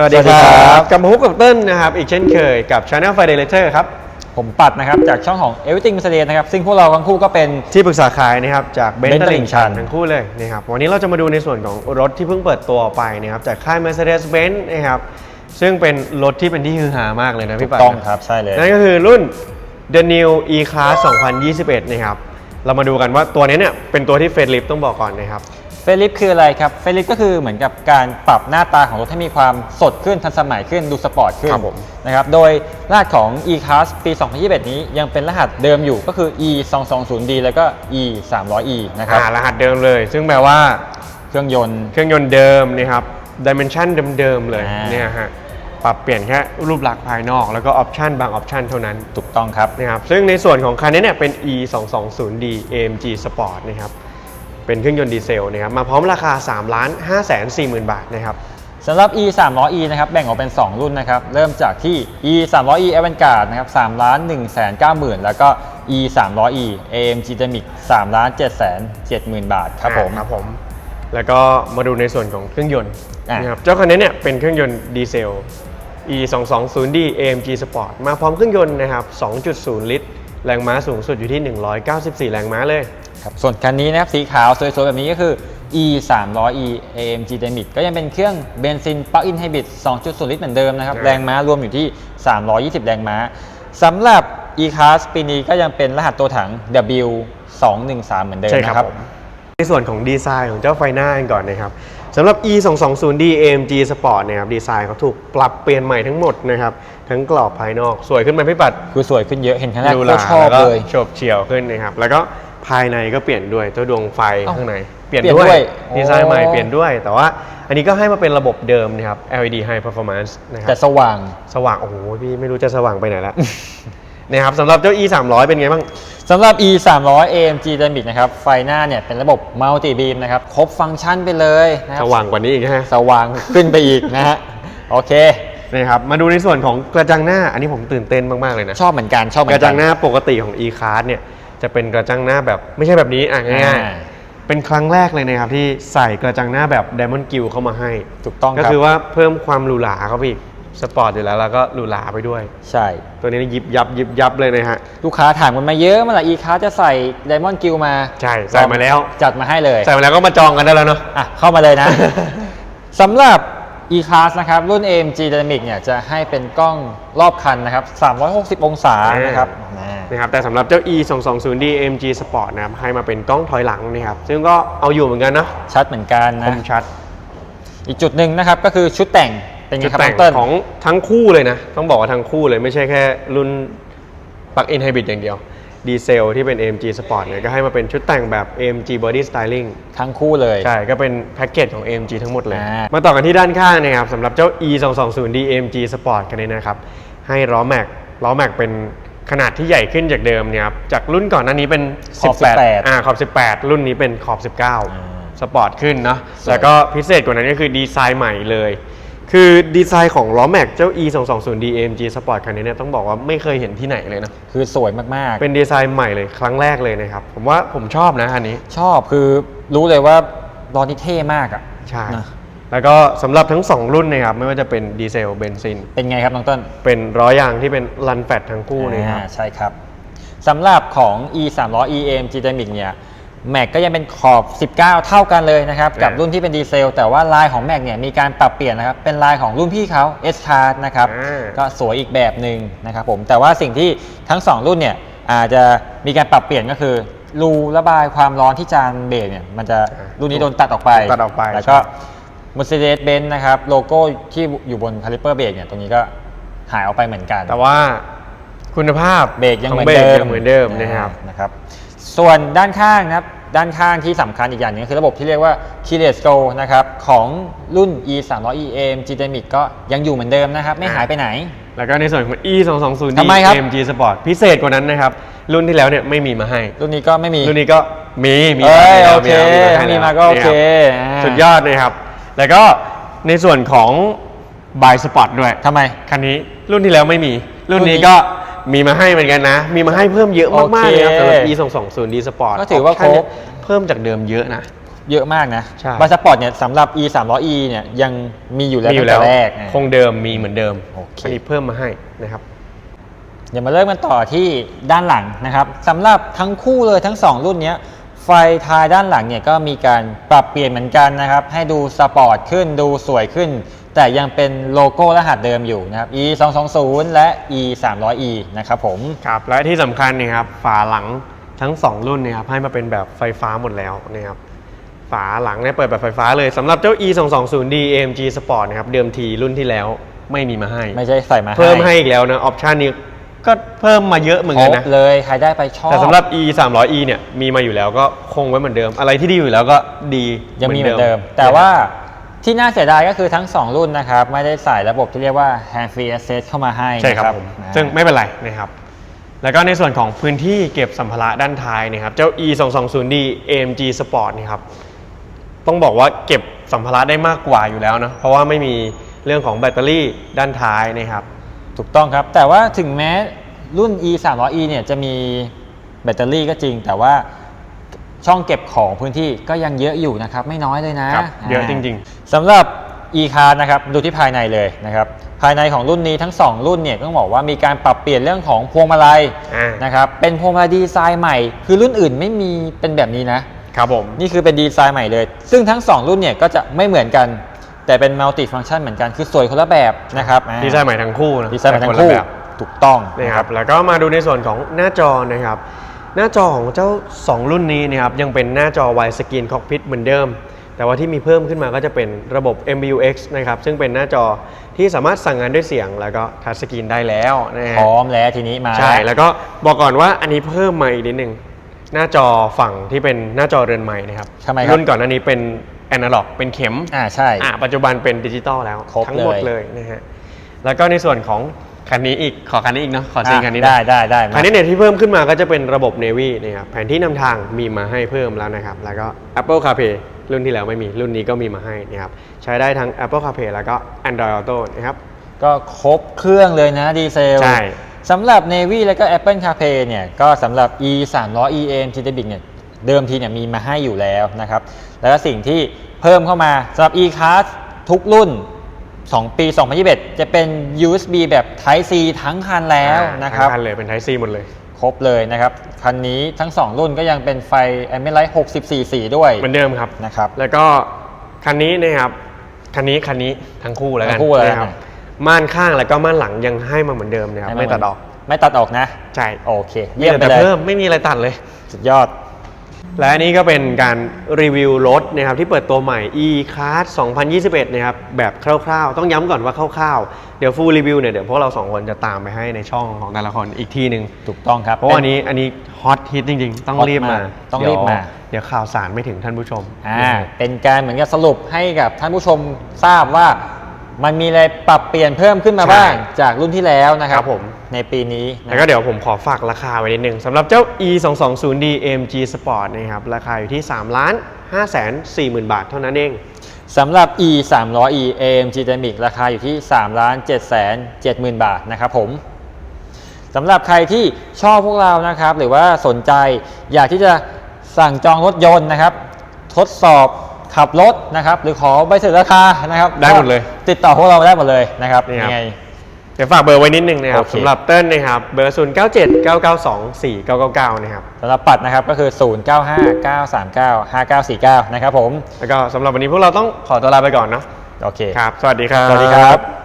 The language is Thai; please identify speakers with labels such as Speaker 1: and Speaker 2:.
Speaker 1: สวัสดี
Speaker 2: สวัสดี
Speaker 1: ค
Speaker 2: ครั
Speaker 1: รับ บกลับมาพบกับเติ้ลนะครับ อีกเช่นเคยกับ Channel Fidelity ครับ
Speaker 2: ผมปัดนะครับ จากช่องของ Everything Mercedes นะครับ ซึ่งพวกเราทั้งคู่ก็เป็น
Speaker 1: ที่ปรึกษาขายนะครับ จากเบน
Speaker 2: Benz
Speaker 1: ต์ตลิ่งชัน
Speaker 2: T ลิ่งชัน
Speaker 1: ทั้งคู่เลยนะครับ วันนี้เราจะมาดูในส่วนของรถที่เพิ่งเปิดตัวออกไปนะครับ จากค่าย Mercedes-Benz นะครับ ซึ่งเป็นรถที่เป็นที่ฮือฮามากเลยนะพี่ปัด
Speaker 2: ต้องครับ ใช่เลย
Speaker 1: นั่นก็คือรุ่น The New E-Class 2021 นะครับ เรามาดูกันว่าตัวนี้เนี่ยเป็นตัวที่เฟรนลิฟต้องบอกก่อนนะครับ
Speaker 2: เฟลิปคืออะไรครับเฟลิปก็คือเหมือนกับการปรับหน้าตาของรถให้มีความสดขึ้นทันสมัยขึ้นดูสปอร์ตขึ้น
Speaker 1: ครับผม
Speaker 2: นะครับโดยรหัสของ e-class ปี 2021 นี้ยังเป็นรหัสเดิมอยู่ก็คือ e 2 2 0 d แล้วก็ e 3 0 0 e นะครับ
Speaker 1: อ่ารหัสเดิมเลย ซึ่งแปลว่า
Speaker 2: เครื่องยนต์
Speaker 1: เครื่องยนต์เดิมนะครับดิเมนชันเดิมๆเลย
Speaker 2: อ่า
Speaker 1: เนี่ยฮะปรับเปลี่ยนแค่รูปลักษณ์ภายนอก แล้วก็ออปชันบางออปชันเท่านั้น
Speaker 2: ถูกต้องครับ
Speaker 1: นะครับซึ่งในส่วนของคันนี้เนี่ยเป็น e 2 2 0 d AMG Sport นะครับ เป็นเครื่องยนต์ดีเซลนะครับมาพร้อมราคา 3 ล้าน5แสน4หมื่นบาทนะครับ
Speaker 2: สำหรับ e 3 0 0 e นะครับแบ่งออกเป็น 2 รุ่นนะครับเริ่มจากที่ e 3 0 0 e Avantgarde นะครับ3ล้าน1แสน9หมื่นแล้วก็ e 3 0 0 e AMG Dynamic 3ล้าน7แสน7หมื่นบาทครับผม
Speaker 1: ครับผม แล้วก็มาดูในส่วนของเครื่องยนต์
Speaker 2: อะ
Speaker 1: นะครับเจ้าคันนี้เนี่ยเป็นเครื่องยนต์ดีเซล e 2 2 0 d AMG Sport มาพร้อมเครื่องยนต์นะครับ2.0 ลิตร แรงม้าสูงสุดอยู่ที่ 194 แรงม้าเลย
Speaker 2: ครับส่วนคันนี้นะครับสีขาวสวยๆ แบบนี้ก็คือ e 3 0 0 e AMG Dynamic ก็ยังเป็นเครื่องเบนซินปลั๊กอินไฮบริด2.0 ลิตรเหมือนเดิมนะครับ
Speaker 1: ครับ
Speaker 2: แรงม้ารวมอยู่ที่ 320 แรงม้าสำหรับ e class ปีนี้ก็ยังเป็นรหัสตัวถัง W 2 1 3เหมือนเดิม
Speaker 1: ใช่ค
Speaker 2: นะ
Speaker 1: รับ
Speaker 2: ครับ
Speaker 1: ผมในส่วนของดีไซน์ของเจ้าไฟหน้ากันก่อนนะครับสำหรับ e 2 2 0 d AMG Sport นะครับดีไซน์เขาถูกปรับเปลี่ยนใหม่ทั้งหมดนะครับทั้งกรอบภายนอกสวยขึ้นไหมพี่ปัด
Speaker 2: คือสวยขึ้นเยอะเห็นครั้งแรก
Speaker 1: ดู
Speaker 2: ก็
Speaker 1: หรา
Speaker 2: ชอบ
Speaker 1: แล้วก็
Speaker 2: เลย
Speaker 1: โฉบเฉี่ยวขึ้นนะครับ แล้วก็ ภายในก็เปลี่ยนด้วยเจ้าดวงไฟ
Speaker 2: เอ้า
Speaker 1: ข้างในเปลี่ยน
Speaker 2: เปลี่ยน
Speaker 1: ด้วย
Speaker 2: ด้วย
Speaker 1: ดีไซน์ใหม่
Speaker 2: โอ้
Speaker 1: เปลี่ยนด้วย แต่ว่าอันนี้ก็ให้มาเป็นระบบเดิมนะครับ LED High Performance นะครั
Speaker 2: แต่
Speaker 1: บ
Speaker 2: สว่าง
Speaker 1: สว่างโอ้โหพี่ไม่รู้จะสว่างไปไหนละ นะครับสำหรับเจ้า e 3 0 0เป็นไงบ้าง
Speaker 2: สำหรับ e 3 0 0 AMG Dynamic นะครับ ไฟหน้าเนี่ยเป็นระบบ Multi Beam นะครับ ครบฟังก์ชันไปเลยนะค
Speaker 1: ส
Speaker 2: รับ
Speaker 1: ว่างกว่านี้อีกนะฮะ
Speaker 2: สว่างขึ้นไปอีกนะฮะ โอเค
Speaker 1: นะครับมาดูในส่วนของกระจังหน้าอันนี้ผมตื่นเต้นมาก ๆ เลยนะ
Speaker 2: ชอบเหมือนกัน ชอบเหมื
Speaker 1: ก
Speaker 2: อน
Speaker 1: ระ
Speaker 2: กั
Speaker 1: จังหน้าปกติของ e-card เนี่ย จะเป็นกระจังหน้าแบบไม่ใช่แบบนี้อะง่าย
Speaker 2: อ่า
Speaker 1: ๆเป็นครั้งแรกเลยนะครับที่ใส่กระจังหน้าแบบ Diamond Gill เข้ามาให้
Speaker 2: ถูกต้อง
Speaker 1: ก็
Speaker 2: ครับ
Speaker 1: คือว่าเพิ่มความหรูหราเข้าไปอีกสปอร์ตอยู่แล้วแล้วก็หรูหราไปด้วย
Speaker 2: ใช่
Speaker 1: ตัวนี้ยิบยับยิบยับเลยนะฮะ
Speaker 2: ลูกค้าถามกันมาเยอะเมื่อไหร่ e c a r จะใส่ Diamond Gill มา
Speaker 1: ใช่ ใส่มาแล้ว
Speaker 2: จัดมาให้เลย
Speaker 1: ใส่มาแล้วก็มาจองกันได้แล้วเนาะ
Speaker 2: อะเข้ามาเลยนะสำหรับ e class นะครับรุ่น AMG Dynamic เนี่ยจะให้เป็นกล้องรอบคันนะครับ 360 องศานะครับอ่า
Speaker 1: นะครับแต่สำหรับเจ้า e 2 2 0 d AMG Sport นะครับให้มาเป็นกล้องถอยหลังนะครับซึ่งก็เอาอยู่เหมือนกันนะ
Speaker 2: ชัดเหมือนกัน
Speaker 1: ค
Speaker 2: นะ
Speaker 1: มชัด
Speaker 2: อีกจุดหนึ่งนะครับก็คือชุดแต่งเป็นไง
Speaker 1: จุด
Speaker 2: ครับ
Speaker 1: แต่ง
Speaker 2: น้องเติ้ล
Speaker 1: ของทั้งคู่เลยนะ ต้องบอกว่าทั้งคู่เลยไม่ใช่แค่รุ่นปลั๊กอินไฮบริดอย่างเดียว ดีเซลที่เป็น AMG Sport เนี่ยก็ให้มาเป็นชุดแต่งแบบ AMG Body Styling
Speaker 2: ทั้งคู่เลย
Speaker 1: ใช่ ก็เป็นแพ็กเกจของ AMG ทั้งหมดเลย
Speaker 2: อ่า
Speaker 1: มาต่อกันที่ด้านข้างนะครับสำหรับเจ้า e 2 2 0 d AMG Sport คันนี้นะครับ ให้ล้อแม็กล้อแม็กเป็นขนาดที่ใหญ่ขึ้นจากเดิมเนี่ยครับจากรุ่นก่อนหน้านี้เป็น
Speaker 2: ขอบ
Speaker 1: 18
Speaker 2: 18
Speaker 1: อ่าขอบ 18 รุ่นนี้เป็นขอบ 19 สปอร์ตขึ้นเนาะ
Speaker 2: สวย
Speaker 1: แล้วก็พิเศษกว่านั้นก็คือดีไซน์ใหม่เลย คือดีไซน์ของล้อแม็กเจ้า e 2 2 0 d AMG Sport คันนี้เนี่ยต้องบอกว่าไม่เคยเห็นที่ไหนเลยนะ
Speaker 2: คือสวยมาก
Speaker 1: เป็นดีไซน์ใหม่เลยครั้งแรกเลยนะครับ ผมว่าผมชอบนะอันนี้
Speaker 2: ๆชอบคือรู้เลยว่าล้อนี้เท่มากอะ
Speaker 1: ใช่
Speaker 2: นะ
Speaker 1: แล้วก็สำหรับทั้ง 2 รุ่นนะครับไม่ว่าจะเป็นดีเซลเบนซิน
Speaker 2: เป็นไงครับน้องเต้น
Speaker 1: เป็นล้อยางที่เป็นรันแฟตทั้งคู่นะครับ
Speaker 2: อ่าใช่ครับสำหรับของ e 3 0 0 e AMG Dynamic เนี่ย แม็กก็ยังเป็นขอบ 19 เท่ากันเลยนะครับ กับ
Speaker 1: อ่า
Speaker 2: รุ่นที่เป็นดีเซล แต่ว่าลายของแม็กเนี่ยมีการปรับเปลี่ยนนะครับ เป็นลายของรุ่นพี่เขา S Card นะครับ
Speaker 1: อ่า
Speaker 2: ก็สวยอีกแบบหนึ่งนะครับผม แต่ว่าสิ่งที่ทั้ง 2 รุ่นเนี่ยอาจจะมีการปรับเปลี่ยนก็คือรูระบายความร้อนที่จานเบรกเนี่ยมันจะรุ่นนี้โดนตัดออกไป
Speaker 1: ตัดออกไป
Speaker 2: แล้วก็ Mercedes-Benz นะครับโลโก้ที่อยู่บนคาลิเปอร์เบรกเนี่ยตรงนี้ก็หายออกไปเหมือนกัน
Speaker 1: แต่ว่าคุณภาพ
Speaker 2: เบรกยัง
Speaker 1: ข
Speaker 2: เห
Speaker 1: อ
Speaker 2: มื
Speaker 1: ง
Speaker 2: อน
Speaker 1: เบรก
Speaker 2: เดิม
Speaker 1: ยังเหมือนเดิมนะครับ
Speaker 2: นะครับ ส่วนด้านข้างนะครับด้านข้างที่สำคัญอีกอย่างหนึงก็คือระบบที่เรียกว่า Keyless Go นะครับของรุ่น e 3 0 0 e AMG Dynamic ก็ยังอยู่เหมือนเดิมนะครับ ไม่หายไปไหน
Speaker 1: แล้วก็ในส่วนของ e 2 2 0 d
Speaker 2: ทำไมครับ
Speaker 1: AMG Sport พิเศษกว่านั้นนะครับ รุ่นที่แล้วเนี่ยไม่มีมาให้
Speaker 2: รุ่นนี้ก็ไม่มี
Speaker 1: รุ่นนี้ก็มีมี
Speaker 2: เอ้ย
Speaker 1: แล้ว
Speaker 2: โอเค
Speaker 1: ให้
Speaker 2: มี
Speaker 1: แล้ว
Speaker 2: มาก็โอเค
Speaker 1: นี่ครับ
Speaker 2: อ่า
Speaker 1: สุดยอดเลยครับ แล้วก็ในส่วนของ by Spot ด้วย
Speaker 2: ทำไม
Speaker 1: คันนี้รุ่นที่แล้วไม่มี รุ่น
Speaker 2: รุ่นนี้
Speaker 1: นี้ก็ มีมาให้เหมือนกันนะ มีมาให้เพิ่มเยอะมากๆเลยครับ
Speaker 2: โอเค
Speaker 1: สำหรับ e 2 2 0 d Sport
Speaker 2: ก็ถือว่าครบ
Speaker 1: เพิ่มจากเดิมเยอะนะ
Speaker 2: เยอะมากนะ
Speaker 1: ใช่
Speaker 2: บาสปอร์ตเนี่ยสำหรับ e 3 0 0 e เนี่ยยังมีอยู่แล้ว
Speaker 1: มีอ
Speaker 2: ตั้
Speaker 1: ยู่
Speaker 2: ง
Speaker 1: แล้
Speaker 2: แต่
Speaker 1: ว
Speaker 2: แรกนะ
Speaker 1: คงเดิมมีเหมือนเดิม
Speaker 2: โอเค
Speaker 1: อันนี้เพิ่มมาให้นะครับ
Speaker 2: เดี๋ยวมาเริ่มกันต่อที่ด้านหลังนะครับสำหรับทั้งคู่เลยทั้ง 2 รุ่นเนี้ยไฟท้ายด้านหลังเนี่ยก็มีการปรับเปลี่ยนเหมือนกันนะครับ ให้ดูสปอร์ตขึ้นดูสวยขึ้น แต่ยังเป็นโลโก้รหัสเดิมอยู่นะครับ e 2 2 0และ e 3 0 0 e นะครับผม
Speaker 1: ครับและที่สำคัญเนี่ยครับฝาหลังทั้ง 2 รุ่นเนี่ยครับให้มาเป็นแบบไฟฟ้าหมดแล้วนะครับฝาหลังเนี่ยเปิดแบบไฟฟ้าเลยสำหรับเจ้า e 2 2 0 d AMG Sport นะครับเดิมทีรุ่นที่แล้วไม่มีมาให้
Speaker 2: ไม่ใช่ใส่มาให้
Speaker 1: เพิ่มให้อีกแล้วนะออปชันนี้ก็เพิ่มมาเยอะเหมือน
Speaker 2: คร
Speaker 1: กัน
Speaker 2: บ
Speaker 1: นะ
Speaker 2: เลยใครได้ไปชอบ
Speaker 1: แต่สำหรับ e 3 0 0 e เนี่ยมีมาอยู่แล้วก็คงไว้เหมือนเดิม อะไรที่ดีอยู่แล้วก็ดี
Speaker 2: ยังมีเหมือนเดิม แต่ว่า ที่น่าเสียดายก็คือทั้ง 2 รุ่นนะครับ ไม่ได้ใส่ระบบที่เรียกว่า hand free access เข้ามาให้
Speaker 1: ใช่ครับ
Speaker 2: นะ
Speaker 1: ผม
Speaker 2: อ่า
Speaker 1: ซึ่งไม่เป็นไรนะครับแล้วก็ในส่วนของพื้นที่เก็บสัมภาระด้านท้ายนะครับ เจ้า e 2 2 0 d AMG Sport นี่ครับต้องบอกว่าเก็บสัมภาระได้มากกว่าอยู่แล้วนะเพราะว่าไม่มีเรื่องของแบตเตอรี่ด้านท้ายนะครับ
Speaker 2: ถูกต้องครับ แต่ว่าถึงแม้รุ่น e 3 0 0 e เนี่ยจะมีแบตเตอรี่ก็จริง แต่ว่าช่องเก็บของพื้นที่ก็ยังเยอะอยู่นะครับ ไม่น้อยเลยนะครับ
Speaker 1: เยอะจริง
Speaker 2: ๆ สำหรับ e card นะครับดูที่ภายในเลยนะครับภายในของรุ่นนี้ทั้ง 2 รุ่นเนี่ยต้องบอกว่ามีการปรับเปลี่ยนเรื่องของพวงมาลัย
Speaker 1: อ่า
Speaker 2: นะครับเป็นพวงมาลัยดีไซน์ใหม่ คือรุ่นอื่นไม่มีเป็นแบบนี้นะ
Speaker 1: ครับผม
Speaker 2: นี่คือเป็นดีไซน์ใหม่เลย ซึ่งทั้ง 2 รุ่นเนี่ยก็จะไม่เหมือนกัน แต่เป็นมัลติฟัง c t ชันเหมือนกัน คือสวยคนละแบบนะครับอ่า
Speaker 1: ดีไซน์ใหม่ทั้งคู่นะ
Speaker 2: ดีไซน์ใหม่ทั้ง
Speaker 1: แต่
Speaker 2: คู่
Speaker 1: นละแบบ
Speaker 2: ถูกต้อง
Speaker 1: นะครับ แล้วก็มาดูในส่วนของหน้าจอนะครับ หน้าจอของเจ้า 2 รุ่นนี้นะครับยังเป็นหน้าจอ Wide Screen Cockpit เหมือนเดิม แต่ว่าที่มีเพิ่มขึ้นมาก็จะเป็นระบบ MBUX นะครับซึ่งเป็นหน้าจอที่สามารถสั่งงานด้วยเสียง แล้วก็ทัชสกรีนได้แล้วนะฮะ
Speaker 2: พร้อมแล้วทีนี้มา
Speaker 1: ใช่แล้วก็บอกก่อนว่าอันนี้เพิ่มมาอีกนิดนึงหน้าจอฝั่งที่เป็นหน้าจอเรือนใหม่นะครับ
Speaker 2: ทำไมครับ
Speaker 1: รุ่นก่อนอันนี้เป็นแอนาล็อกเป็นเข็ม
Speaker 2: อ่าใช่
Speaker 1: อะปัจจุบันเป็นดิจิตอลแล้ว
Speaker 2: ครบ
Speaker 1: ทั้งหมด
Speaker 2: เลย
Speaker 1: เลยนะฮะแล้วก็ในส่วนของคันนี้อีกขอคันนี้อีกเนาะขอซีนคันนี้หน่
Speaker 2: ได้
Speaker 1: อย
Speaker 2: ได้ได้มา
Speaker 1: คันนี้เนี่ยที่เพิ่มขึ้นมาก็จะเป็นระบบ Navy นะครับแผนที่นำทางมีมาให้เพิ่มแล้วนะครับ แล้วก็ Apple CarPlay รุ่นที่แล้วไม่มีรุ่นนี้ก็มีมาให้นะครับใช้ได้ทั้ง Apple CarPlay แล้วก็ Android Auto นะครับ
Speaker 2: ก็ครบเครื่องเลยนะดีเซล
Speaker 1: ใช่
Speaker 2: สำหรับ Navy แล้วก็ Apple CarPlay เนี่ยก็สำหรับ e 3 0 0 e m g d e b i c เนี่ยเดิมทีเนี่ยมีมาให้อยู่แล้วนะครับ แล้วก็สิ่งที่เพิ่มเข้ามาสำหรับ e card ทุกรุ่น 2 ปี 2021 จะเป็น USB แบบ Type C ทั้งคันแล้วนะครับ
Speaker 1: ทั้งคันเลยเป็น Type C หมดเลย
Speaker 2: ครบเลยนะครับ คันนี้ทั้ง 2 รุ่นก็ยังเป็นไฟ Ambient Light 64 สีด้วย
Speaker 1: เหมือนเดิมครับ
Speaker 2: นะครับ
Speaker 1: แล้วก็คันนี้นะครับคันนี้คันนี้ทั้งคู่แล้วกัน
Speaker 2: ทั้งคู่เลย
Speaker 1: นะครับม่านข้างแล้วก็ม่านหลังยังให้มาเหมือนเดิมนะครับ
Speaker 2: ให้า
Speaker 1: ไม่ตัดออก
Speaker 2: ไม่ตัดออกนะ
Speaker 1: ใช่
Speaker 2: โอเค
Speaker 1: มี
Speaker 2: เยี่ยมไป
Speaker 1: แต่
Speaker 2: เลย
Speaker 1: เพิ่มไม่มีอะไรตัดเลย
Speaker 2: สุดยอด
Speaker 1: และอันนี้ก็เป็นการรีวิวรถนะครับที่เปิดตัวใหม่ e-card 2021 นะครับแบบคร่าวๆ ต้องย้ำก่อนว่าคร่าวๆ เดี๋ยวฟูลรีวิวเนี่ยเดี๋ยวพวกเราสองคนจะตามไปให้ในช่องของแต่ละคนอีกทีหนึ่ง
Speaker 2: ถูกต้องครับ
Speaker 1: เพราะว่าอันนี้อันนี้ฮอตฮิตจริงๆ ต้อง
Speaker 2: ฮอต
Speaker 1: รีบมา
Speaker 2: มากต้องรีบมา
Speaker 1: เดี๋ยวเดี๋ยวข่าวสารไม่ถึงท่านผู้ชม
Speaker 2: อ่าเป็นการเหมือนกับสรุปให้กับท่านผู้ชมทราบว่า มันมีอะไรปรับเปลี่ยนเพิ่มขึ้นมา
Speaker 1: ใช่
Speaker 2: บ้างจากรุ่นที่แล้วนะครั
Speaker 1: ครับบผม
Speaker 2: ในปีนี้นะ
Speaker 1: แล้วก็เดี๋ยวผมขอฝากราคาไว้นิดนึงสำหรับเจ้า e 2 2 0 d AMG Sport นะครับราคาอยู่ที่3ล้าน5แสน4หมื่นบาทเท่านั้นเอง
Speaker 2: สำหรับ e 3 0 0 e AMG Dynamic ราคาอยู่ที่3ล้าน7แสน7หมื่นบาทนะครับผมสำหรับใครที่ชอบพวกเรานะครับ หรือว่าสนใจอยากที่จะสั่งจองรถยนต์นะครับ ทดสอบ ขับรถนะครับ หรือขอใบเสนอราคานะครับ
Speaker 1: ได้หมดเลย
Speaker 2: ก็ติดต่อพวกเราได้หมดเลยนะครับ
Speaker 1: นี่ครับ
Speaker 2: ยังไง
Speaker 1: เดี๋ยวฝากเบอร์ไว้นิดนึงนะครับ
Speaker 2: โอเค
Speaker 1: สำหรับเติ้ลนะครับเบอร์ 0 9 7 9 9 2 4 9 9 9 นะครับ
Speaker 2: สำหรับปัดนะครับก็คือ 0 9 5 9 3 9 5 9 4 9 นะครับผม
Speaker 1: แล้วก็สำหรับวันนี้พวกเราต้องขอตัวลาไปก่อนเนาะ
Speaker 2: โอเค
Speaker 1: ครับ สวัสดีครับ
Speaker 2: สวัสดีครับ